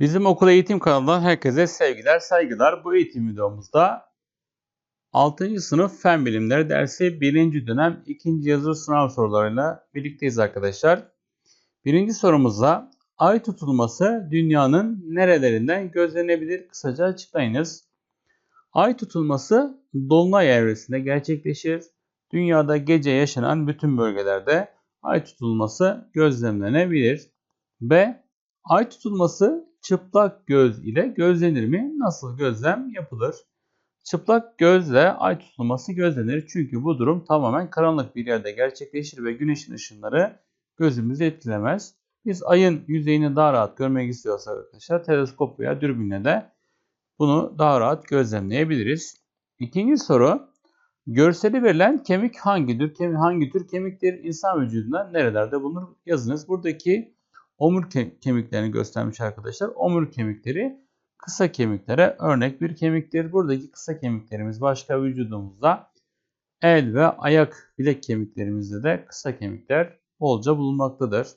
Bizim okul eğitim kanalından herkese sevgiler, saygılar. Bu eğitim videomuzda 6. sınıf fen bilimleri dersi 1. dönem 2. yazılı sınav sorularıyla birlikteyiz arkadaşlar. Birinci sorumuzda ay tutulması dünyanın nerelerinden gözlenebilir? Kısaca açıklayınız. Ay tutulması dolunay evresinde gerçekleşir. Dünyada gece yaşanan bütün bölgelerde ay tutulması gözlemlenebilir. B. Ay tutulması çıplak göz ile gözlenir mi? Nasıl gözlem yapılır? Çıplak gözle ay tutulması gözlenir çünkü bu durum tamamen karanlık bir yerde gerçekleşir ve güneşin ışınları gözümüzü etkilemez. Biz ayın yüzeyini daha rahat görmek istiyorsak arkadaşlar teleskop veya dürbünle de bunu daha rahat gözlemleyebiliriz. İkinci soru. Görseli verilen kemik hangidir? Kemik hangi tür kemiktir? İnsan vücudunda nerelerde bulunur? Yazınız. Buradaki omur kemiklerini göstermiş arkadaşlar. Omur kemikleri kısa kemiklere örnek bir kemiktir. Buradaki kısa kemiklerimiz başka vücudumuzda el ve ayak bilek kemiklerimizde de kısa kemikler bolca bulunmaktadır.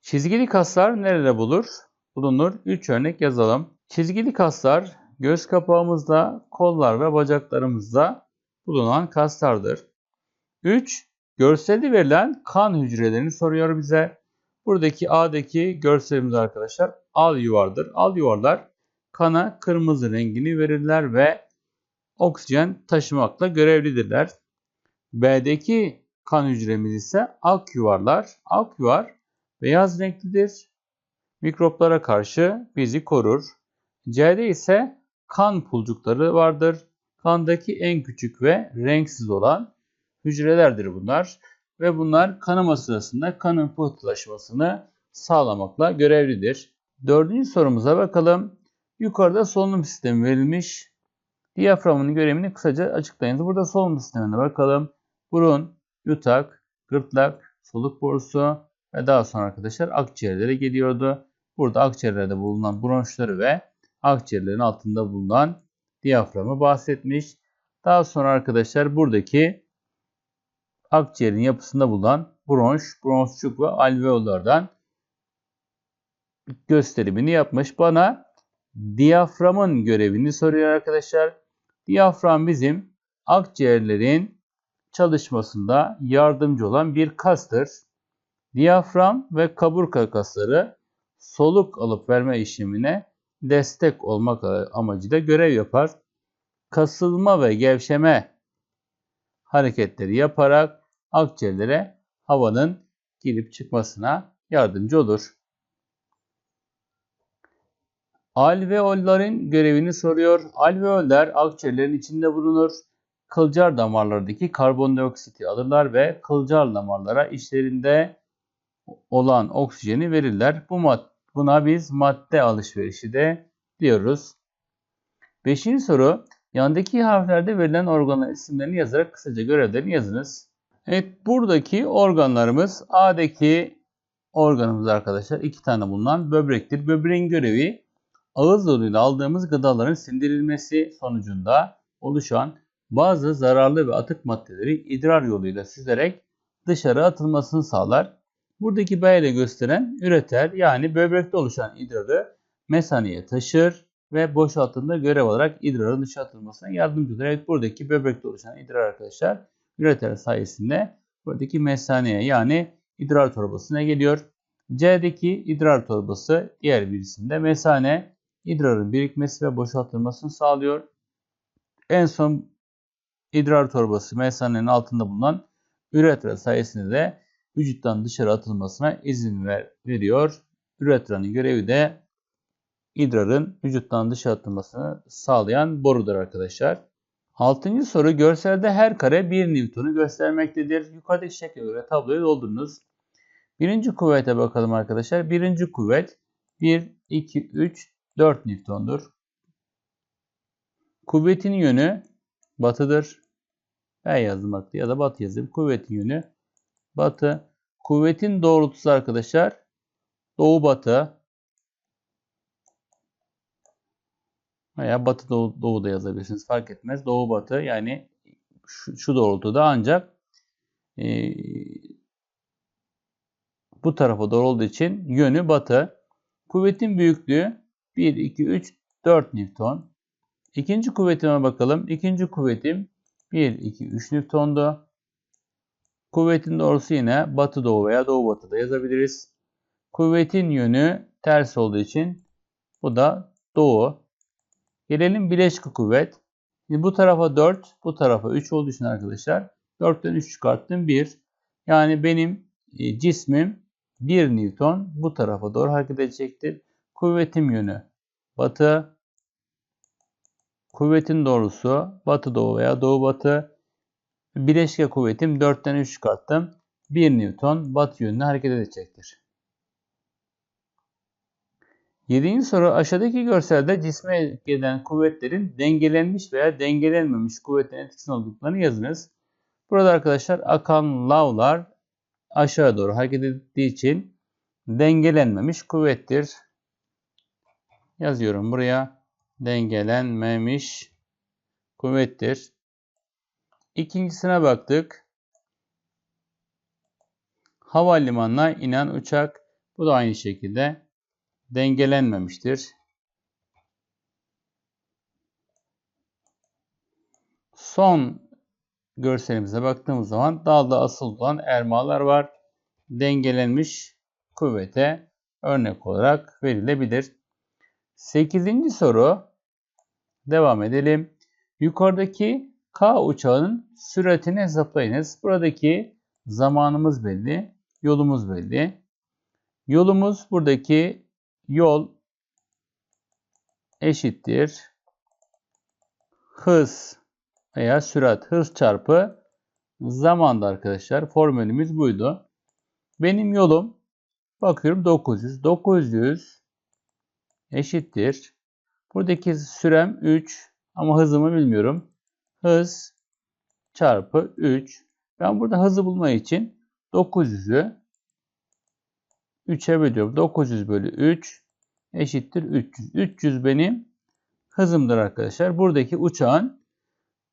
Çizgili kaslar nerede bulur? Bulunur. 3 örnek yazalım. Çizgili kaslar göz kapağımızda, kollar ve bacaklarımızda bulunan kaslardır. 3. Görselde verilen kan hücrelerini soruyor bize. Buradaki A'daki görselimiz arkadaşlar al yuvardır. Al yuvarlar kana kırmızı rengini verirler ve oksijen taşımakla görevlidirler. B'deki kan hücremiz ise ak yuvarlar. Ak yuvar beyaz renklidir. Mikroplara karşı bizi korur. C'de ise kan pulcukları vardır. Kandaki en küçük ve renksiz olan hücrelerdir bunlar. Ve bunlar kanama sırasında kanın pıhtılaşmasını sağlamakla görevlidir. Dördüncü sorumuza bakalım. Yukarıda solunum sistemi verilmiş. Diyaframın görevini kısaca açıklayınız. Burada solunum sistemine bakalım. Burun, yutak, gırtlak, soluk borusu ve daha sonra arkadaşlar akciğerlere geliyordu. Burada akciğerlerde bulunan bronşları ve akciğerlerin altında bulunan diyaframı bahsetmiş. Daha sonra arkadaşlar buradaki akciğerin yapısında bulunan bronş, bronşçuk ve alveollardan gösterimini yapmış. Bana diyaframın görevini soruyor arkadaşlar. Diyafram bizim akciğerlerin çalışmasında yardımcı olan bir kastır. Diyafram ve kaburga kasları soluk alıp verme işlemine destek olmak amacıyla görev yapar. Kasılma ve gevşeme hareketleri yaparak akciğerlere havanın girip çıkmasına yardımcı olur. Alveollerin görevini soruyor. Alveoller akciğerlerin içinde bulunur. Kılcal damarlardaki karbondioksiti alırlar ve kılcal damarlara içlerinde olan oksijeni verirler. Bu buna biz madde alışverişi de diyoruz. Beşinci soru. Yandaki harflerde verilen organların isimlerini yazarak kısaca görevlerini yazınız. Evet buradaki organlarımız A'daki organımız arkadaşlar iki tane bulunan böbrektir. Böbreğin görevi ağız yoluyla aldığımız gıdaların sindirilmesi sonucunda oluşan bazı zararlı ve atık maddeleri idrar yoluyla süzerek dışarı atılmasını sağlar. Buradaki B ile gösteren üreter yani böbrekte oluşan idrarı mesaneye taşır ve boşaltında görev olarak idrarın dışa atılmasına yardımcı olur. Evet buradaki böbrekte oluşan idrar arkadaşlar üreter sayesinde buradaki mesaneye yani idrar torbasına geliyor. C'deki idrar torbası diğer bir isimde mesane idrarın birikmesi ve boşaltılmasını sağlıyor. En son idrar torbası mesanenin altında bulunan üretra sayesinde de vücuttan dışarı atılmasına izin ver, veriyor. Üretranın görevi de idrarın vücuttan dışarı atılmasını sağlayan borudur arkadaşlar. Altıncı soru görselde her kare 1 Newton'u göstermektedir. Yukarıdaki şekle göre tabloyu doldurunuz. Birinci kuvvete bakalım arkadaşlar. Birinci kuvvet 1, 2, 3, 4 Newton'dur. Kuvvetin yönü batıdır. Ben yazdım baktı ya da batı yazayım. Kuvvetin yönü batı. Kuvvetin doğrultusu arkadaşlar doğu batı. Veya batı doğu, doğu da yazabilirsiniz fark etmez. Doğu batı yani şu, şu doğrultuda ancak e, bu tarafa doğru olduğu için yönü batı. Kuvvetin büyüklüğü 1, 2, 3, 4 Newton. İkinci kuvvetime bakalım. İkinci kuvvetim 1, 2, 3 Newton'du. Kuvvetin doğrusu yine batı doğu veya doğu batı da yazabiliriz. Kuvvetin yönü ters olduğu için bu da doğu. Gelelim bileşik kuvvet. Şimdi bu tarafa 4, bu tarafa 3 olduğu için arkadaşlar 4'ten 3 çıkarttım 1. Yani benim e, cismim 1 Newton bu tarafa doğru hareket edecektir. Kuvvetim yönü batı. Kuvvetin doğrusu batı doğu veya doğu batı. Bileşke kuvvetim 4'ten 3 çıkarttım. 1 Newton batı yönüne hareket edecektir. Yedinci soru aşağıdaki görselde cisme gelen kuvvetlerin dengelenmiş veya dengelenmemiş kuvvetlerin etkisinin olduklarını yazınız. Burada arkadaşlar akan lavlar aşağı doğru hareket ettiği için dengelenmemiş kuvvettir. Yazıyorum buraya. Dengelenmemiş kuvvettir. İkincisine baktık. Havalimanına inen uçak. Bu da aynı şekilde dengelenmemiştir. Son görselimize baktığımız zaman dalda asıl olan ermalar var. Dengelenmiş kuvvete örnek olarak verilebilir. Sekizinci soru. Devam edelim. Yukarıdaki K uçağının süratini hesaplayınız. Buradaki zamanımız belli, yolumuz belli. Yolumuz buradaki yol eşittir hız veya sürat hız çarpı zamanda arkadaşlar. Formülümüz buydu. Benim yolum bakıyorum 900. 900 eşittir. Buradaki sürem 3 ama hızımı bilmiyorum. Hız çarpı 3. Ben burada hızı bulmak için 900'ü 3'e bölüyorum. 900 bölü 3 eşittir 300. 300 benim hızımdır arkadaşlar. Buradaki uçağın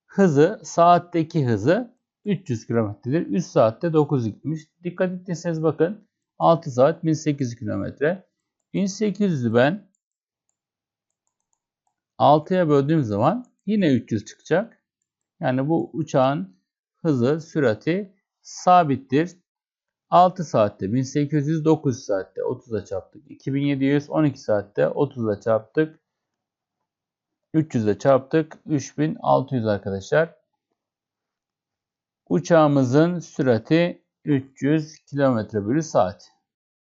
hızı saatteki hızı 300 kilometredir. 3 saatte 9 gitmiş. Dikkat ettiyseniz bakın 6 saat 1800 kilometre. 1800'ü ben 6'ya böldüğüm zaman yine 300 çıkacak. Yani bu uçağın hızı, sürati sabittir. 6 saatte 1800, 9 saatte 30'a çarptık. 2700, 12 saatte 30'a çarptık. 300'e çarptık. 3600 arkadaşlar. Uçağımızın sürati 300 km bölü saat.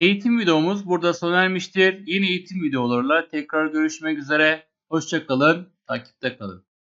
Eğitim videomuz burada sona ermiştir. Yeni eğitim videolarıyla tekrar görüşmek üzere. Hoşçakalın. Takipte kalın.